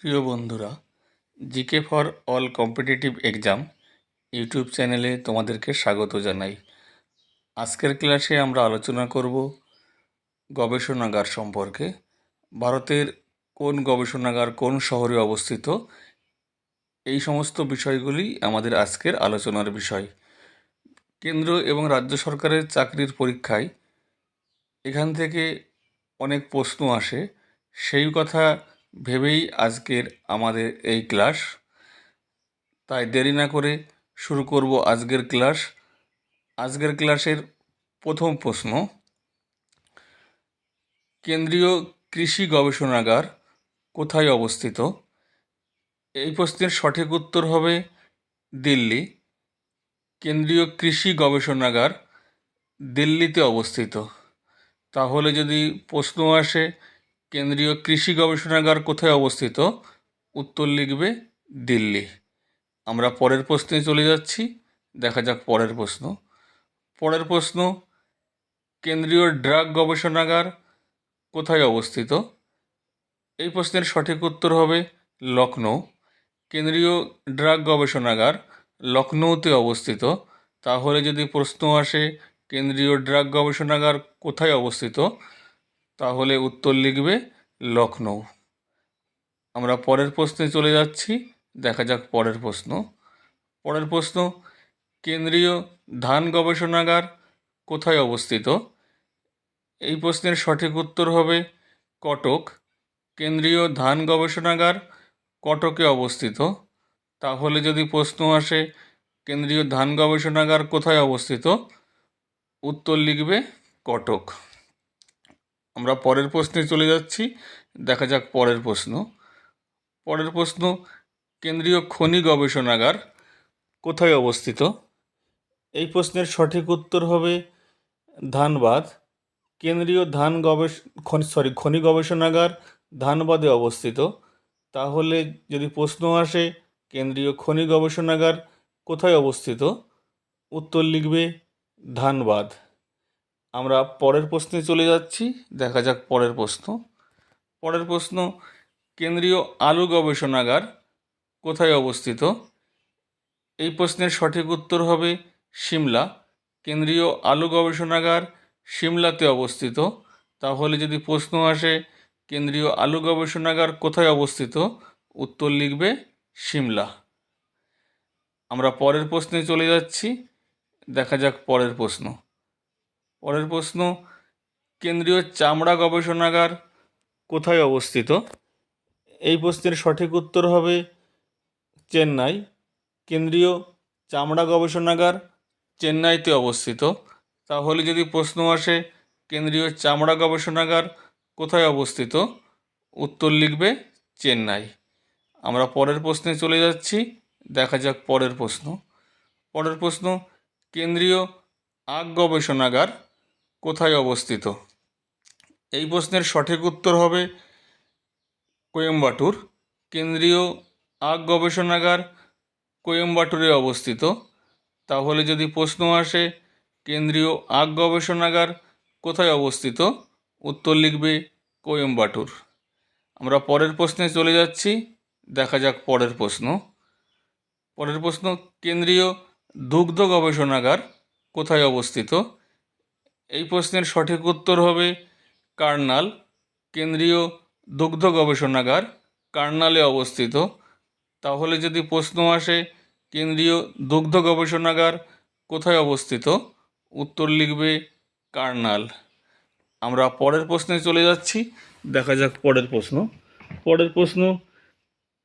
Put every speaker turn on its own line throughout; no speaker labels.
প্রিয় বন্ধুরা, GK for all competitive exam YouTube চ্যানেলে তোমাদেরকে স্বাগত জানাই। আজকের ক্লাসে আমরা আলোচনা করব গবেষণাগার সম্পর্কে। ভারতের কোন গবেষণাগার কোন শহরে অবস্থিত, এই সমস্ত বিষয়গুলি আমাদের আজকের আলোচনার বিষয়। কেন্দ্র এবং রাজ্য সরকারের চাকরির পরীক্ষায় এখান থেকে অনেক প্রশ্ন আসে। সেই কথা ভেবেই আজকের আমাদের এই ক্লাস। তাই দেরি না করে শুরু করব আজকের ক্লাস। আজকের ক্লাসের প্রথম প্রশ্ন, কেন্দ্রীয় কৃষি গবেষণাগার কোথায় অবস্থিত? এই প্রশ্নের সঠিক উত্তর হবে দিল্লি। কেন্দ্রীয় কৃষি গবেষণাগার দিল্লিতে অবস্থিত। তাহলে যদি প্রশ্ন আসে কেন্দ্রীয় কৃষি গবেষণাগার কোথায় অবস্থিত? উত্তর লিখবে দিল্লি। আমরা পরের প্রশ্নে চলে যাচ্ছি। দেখা যাক পরের প্রশ্ন। পরের প্রশ্ন, কেন্দ্রীয় ড্রাগ গবেষণাগার কোথায় অবস্থিত? এই প্রশ্নের সঠিক উত্তর হবে লখনৌ। কেন্দ্রীয় ড্রাগ গবেষণাগার লখনৌতে অবস্থিত। তাহলে যদি প্রশ্ন আসে, কেন্দ্রীয় ড্রাগ গবেষণাগার কোথায় অবস্থিত? তাহলে উত্তর লিখবে লখনৌ। আমরা পরের প্রশ্নে চলে যাচ্ছি। দেখা যাক পরের প্রশ্ন। পরের প্রশ্ন, কেন্দ্রীয় ধান গবেষণাগার কোথায় অবস্থিত? এই প্রশ্নের সঠিক উত্তর হবে কটক। কেন্দ্রীয় ধান গবেষণাগার কটকে অবস্থিত। তাহলে যদি প্রশ্ন আসে, কেন্দ্রীয় ধান গবেষণাগার কোথায় অবস্থিত? উত্তর লিখবে কটক। আমরা পরের প্রশ্নে চলে যাচ্ছি। দেখা যাক পরের প্রশ্ন। পরের প্রশ্ন, কেন্দ্রীয় খনি গবেষণাগার কোথায় অবস্থিত? এই প্রশ্নের সঠিক উত্তর হবে ধানবাদ। কেন্দ্রীয় ধান গবেষ সরি, খনি গবেষণাগার ধানবাদে অবস্থিত। তাহলে যদি প্রশ্ন আসে, কেন্দ্রীয় খনি গবেষণাগার কোথায় অবস্থিত? উত্তর লিখবে ধানবাদ। আমরা পরের প্রশ্নে চলে যাচ্ছি। দেখা যাক পরের প্রশ্ন। পরের প্রশ্ন, কেন্দ্রীয় আলু গবেষণাগার কোথায় অবস্থিত? এই প্রশ্নের সঠিক উত্তর হবে সিমলা। কেন্দ্রীয় আলু গবেষণাগার সিমলাতে অবস্থিত। তাহলে যদি প্রশ্ন আসে, কেন্দ্রীয় আলু গবেষণাগার কোথায় অবস্থিত? উত্তর লিখবে সিমলা। আমরা পরের প্রশ্নে চলে যাচ্ছি। দেখা যাক পরের প্রশ্ন। পরের প্রশ্ন, কেন্দ্রীয় চামড়া গবেষণাগার কোথায় অবস্থিত? এই প্রশ্নের সঠিক উত্তর হবে চেন্নাই। কেন্দ্রীয় চামড়া গবেষণাগার চেন্নাইতে অবস্থিত। তাহলে যদি প্রশ্ন আসে, কেন্দ্রীয় চামড়া গবেষণাগার কোথায় অবস্থিত? উত্তর লিখবে চেন্নাই। আমরা পরের প্রশ্নে চলে যাচ্ছি, দেখা যাক পরের প্রশ্ন। পরের প্রশ্ন, কেন্দ্রীয় আগ গবেষণাগার কোথায় অবস্থিত? এই প্রশ্নের সঠিক উত্তর হবে কোয়েম্বাটুর, কেন্দ্রীয় আগ গবেষণাগার কোয়েম্বাটুরে অবস্থিত। তাহলে যদি প্রশ্ন আসে, কেন্দ্রীয় আগ গবেষণাগার কোথায় অবস্থিত? উত্তর লিখবে কোয়েম্বাটুর। আমরা পরের প্রশ্নে চলে যাচ্ছি, দেখা যাক পরের প্রশ্ন। পরের প্রশ্ন, কেন্দ্রীয় দুগ্ধ গবেষণাগার কোথায় অবস্থিত? এই প্রশ্নের সঠিক উত্তর হবে কার্নাল, কেন্দ্রীয় দুগ্ধ গবেষণাগার কার্নালে অবস্থিত। তাহলে যদি প্রশ্ন আসে, কেন্দ্রীয় দুগ্ধ গবেষণাগার কোথায় অবস্থিত? উত্তর লিখবে কার্নাল। আমরা পরের প্রশ্নে চলে যাচ্ছি। দেখা যাক পরের প্রশ্ন। পরের প্রশ্ন,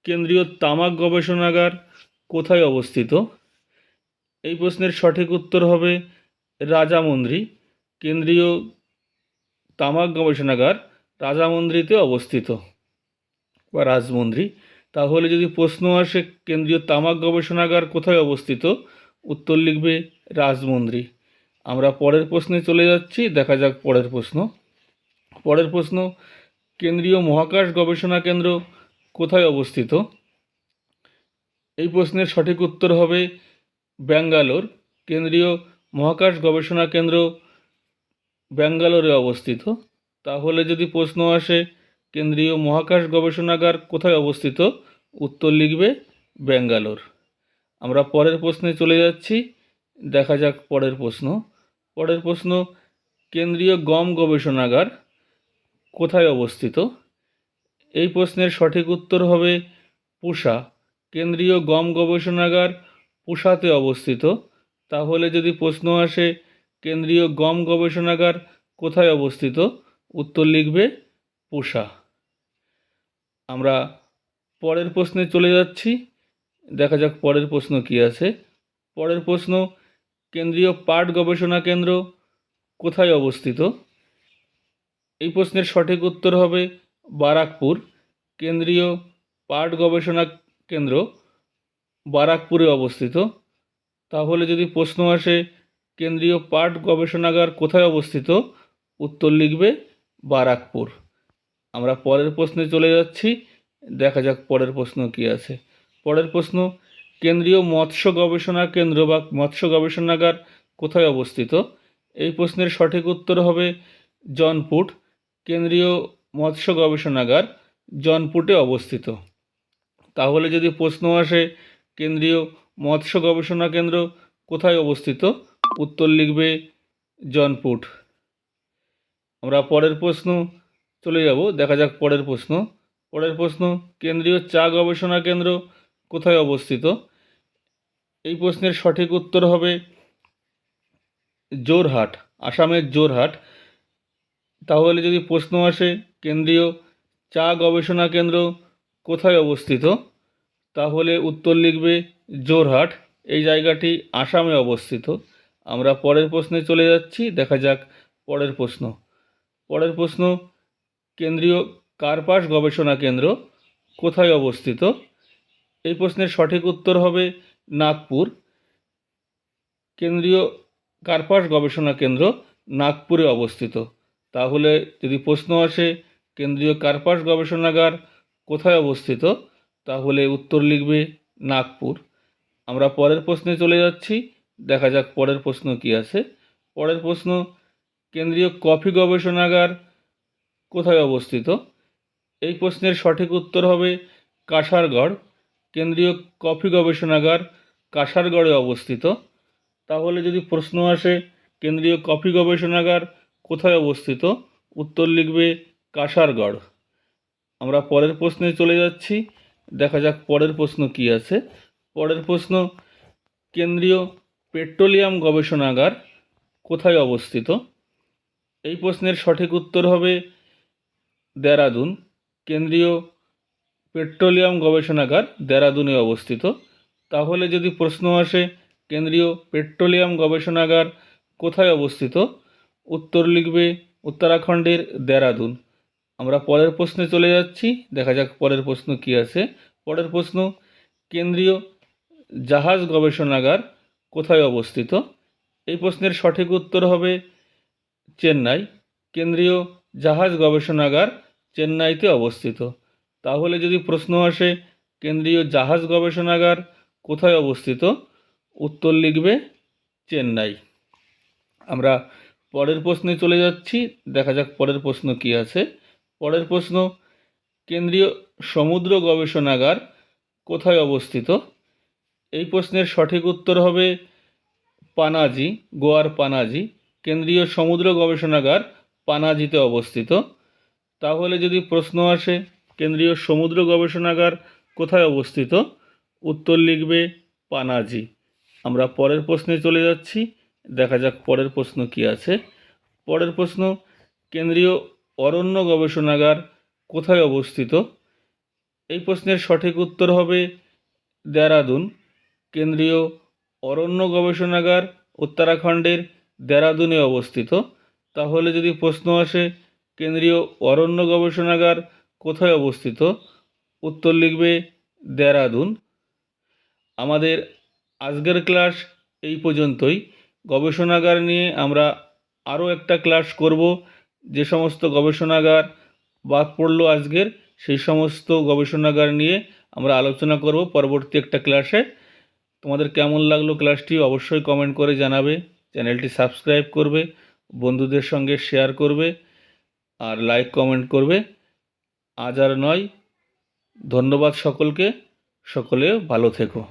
কেন্দ্রীয় তামাক গবেষণাগার কোথায় অবস্থিত? এই প্রশ্নের সঠিক উত্তর হবে রাজামন্দ্রি। কেন্দ্রীয় তামাক গবেষণাগার রাজামন্দ্রিতে অবস্থিত বা রাজমন্দ্রি। তাহলে যদি প্রশ্ন আসে, কেন্দ্রীয় তামাক গবেষণাগার কোথায় অবস্থিত? উত্তর লিখবে রাজমন্দ্রি। আমরা পরের প্রশ্নে চলে যাচ্ছি, দেখা যাক পরের প্রশ্ন। পরের প্রশ্ন, কেন্দ্রীয় মহাকাশ গবেষণা কেন্দ্র কোথায় অবস্থিত? এই প্রশ্নের সঠিক উত্তর হবে ব্যাঙ্গালোর। কেন্দ্রীয় মহাকাশ গবেষণা কেন্দ্র ব্যাঙ্গালোরে অবস্থিত। তাহলে যদি প্রশ্ন আসে, কেন্দ্রীয় মহাকাশ গবেষণাগার কোথায় অবস্থিত? উত্তর লিখবে ব্যাঙ্গালোর। আমরা পরের প্রশ্নে চলে যাচ্ছি। দেখা যাক পরের প্রশ্ন। পরের প্রশ্ন, কেন্দ্রীয় গম গবেষণাগার কোথায় অবস্থিত? এই প্রশ্নের সঠিক উত্তর হবে পুষা। কেন্দ্রীয় গম গবেষণাগার পুষাতে অবস্থিত। তাহলে যদি প্রশ্ন আসে কেন্দ্রীয় গম গবেষণাগার কোথায় অবস্থিত? উত্তর লিখবে পুষা। আমরা পরের প্রশ্নে চলে যাচ্ছি। দেখা যাক পরের প্রশ্ন কি আছে। পরের প্রশ্ন, কেন্দ্রীয় পাট গবেষণা কেন্দ্র কোথায় অবস্থিত? এই প্রশ্নের সঠিক উত্তর হবে বারাকপুর। কেন্দ্রীয় পাট গবেষণা কেন্দ্র বারাকপুরে অবস্থিত। তাহলে যদি প্রশ্ন আসে কেন্দ্রীয় পাট গবেষণাগার কোথায় অবস্থিত? উত্তর লিখবে বারাকপুর। আমরা পরের প্রশ্নে চলে যাচ্ছি। দেখা যাক পরের প্রশ্ন কি আছে। পরের প্রশ্ন, কেন্দ্রীয় মৎস্য গবেষণা কেন্দ্র বা মৎস্য গবেষণাগার কোথায় অবস্থিত? এই প্রশ্নের সঠিক উত্তর হবে জনপুট কেন্দ্রীয় মৎস্য গবেষণাগার জনপুটে অবস্থিত। তাহলে যদি প্রশ্ন আসে, কেন্দ্রীয় মৎস্য গবেষণা কেন্দ্র কোথায় অবস্থিত? উত্তর লিখবে জনপুট আমরা পরের প্রশ্ন চলে যাব, দেখা যাক পরের প্রশ্ন। পরের প্রশ্ন, কেন্দ্রীয় চা গবেষণা কেন্দ্র কোথায় অবস্থিত? এই প্রশ্নের সঠিক উত্তর হবে জোরহাট, আসামের জোরহাট। তাহলে যদি প্রশ্ন আসে, কেন্দ্রীয় চা গবেষণা কেন্দ্র কোথায় অবস্থিত? তাহলে উত্তর লিখবে জোরহাট, এই জায়গাটি আসামে অবস্থিত। আমরা পরের প্রশ্নে চলে যাচ্ছি, দেখা যাক পরের প্রশ্ন। পরের প্রশ্ন, কেন্দ্রীয় কার্পাস গবেষণা কেন্দ্র কোথায় অবস্থিত? এই প্রশ্নের সঠিক উত্তর হবে নাগপুর। কেন্দ্রীয় কার্পাস গবেষণা কেন্দ্র নাগপুরে অবস্থিত। তাহলে যদি প্রশ্ন আসে, কেন্দ্রীয় কার্পাস গবেষণাগার কোথায় অবস্থিত? তাহলে উত্তর লিখবে নাগপুর। আমরা পরের প্রশ্নে চলে যাচ্ছি দেখা যাক পরের প্রশ্ন কি আছে। পরের প্রশ্ন, কেন্দ্রীয় কফি গবেষণাগার কোথায় অবস্থিত? এই প্রশ্নের সঠিক উত্তর হবে কাসারগড়। কেন্দ্রীয় কফি গবেষণাগার কাসারগড়ে অবস্থিত। তাহলে যদি প্রশ্ন আসে, কেন্দ্রীয় কফি গবেষণাগার কোথায় অবস্থিত? উত্তর লিখবে কাসারগড়। আমরা পরের প্রশ্নে চলে যাচ্ছি। দেখা যাক পরের প্রশ্ন কি আছে। পরের প্রশ্ন, কেন্দ্রীয় পেট্রোলিয়াম গবেষণাগার কোথায় অবস্থিত? এই প্রশ্নের সঠিক উত্তর হবে দেরাদুন। কেন্দ্রীয় পেট্রোলিয়াম গবেষণাগার দেরাদুনে অবস্থিত। তাহলে যদি প্রশ্ন আসে, কেন্দ্রীয় পেট্রোলিয়াম গবেষণাগার কোথায় অবস্থিত? উত্তর লিখবে উত্তরাখণ্ডের দেরাদুন। আমরা পরের প্রশ্নে চলে যাচ্ছি। দেখা যাক পরের প্রশ্ন কি আছে। পরের প্রশ্ন, কেন্দ্রীয় জাহাজ গবেষণাগার কোথায় অবস্থিত? এই প্রশ্নের সঠিক উত্তর হবে চেন্নাই। কেন্দ্রীয় জাহাজ গবেষণাগার চেন্নাইতে অবস্থিত। তাহলে যদি প্রশ্ন আসে, কেন্দ্রীয় জাহাজ গবেষণাগার কোথায় অবস্থিত? উত্তর লিখবে চেন্নাই। আমরা পরের প্রশ্নে চলে যাচ্ছি। দেখা যাক পরের প্রশ্ন কি আছে। পরের প্রশ্ন, কেন্দ্রীয় সমুদ্র গবেষণাগার কোথায় অবস্থিত? এই প্রশ্নের সঠিক উত্তর হবে পানাজি, গোয়ার পানাজি, কেন্দ্রীয় সমুদ্র গবেষণাগার পানাজিতে অবস্থিত। তাহলে যদি প্রশ্ন আসে, কেন্দ্রীয় সমুদ্র গবেষণাগার কোথায় অবস্থিত? উত্তর লিখবে পানাজি। আমরা পরের প্রশ্নে চলে যাচ্ছি। দেখা যাক পরের প্রশ্ন কি আছে। পরের প্রশ্ন, কেন্দ্রীয় অরণ্য গবেষণাগার কোথায় অবস্থিত? এই প্রশ্নের সঠিক উত্তর হবে দেরাদুন। কেন্দ্রীয় অরণ্য গবেষণাগার উত্তরাখণ্ডের দেরাদুনে অবস্থিত। তাহলে যদি প্রশ্ন আসে, কেন্দ্রীয় অরণ্য গবেষণাগার কোথায় অবস্থিত? উত্তর লিখবে, দেরাদুন। আমাদের আজকের ক্লাস এই পর্যন্তই। গবেষণাগার নিয়ে আমরা আরও একটা ক্লাস করব। যে সমস্ত গবেষণাগার বাদ পড়ল আজকের, সেই সমস্ত গবেষণাগার নিয়ে আমরা আলোচনা করব। পরবর্তী একটা ক্লাসে তোমাদের কেমন লাগল ক্লাসটি অবশ্যই কমেন্ট করে জানাবে, চ্যানেলটি সাবস্ক্রাইব করবে, বন্ধুদের সঙ্গে শেয়ার করবে, আর লাইক কমেন্ট করবে। আজ আর নয়, ধন্যবাদ সকলকে, সকলে ভালো থেকো।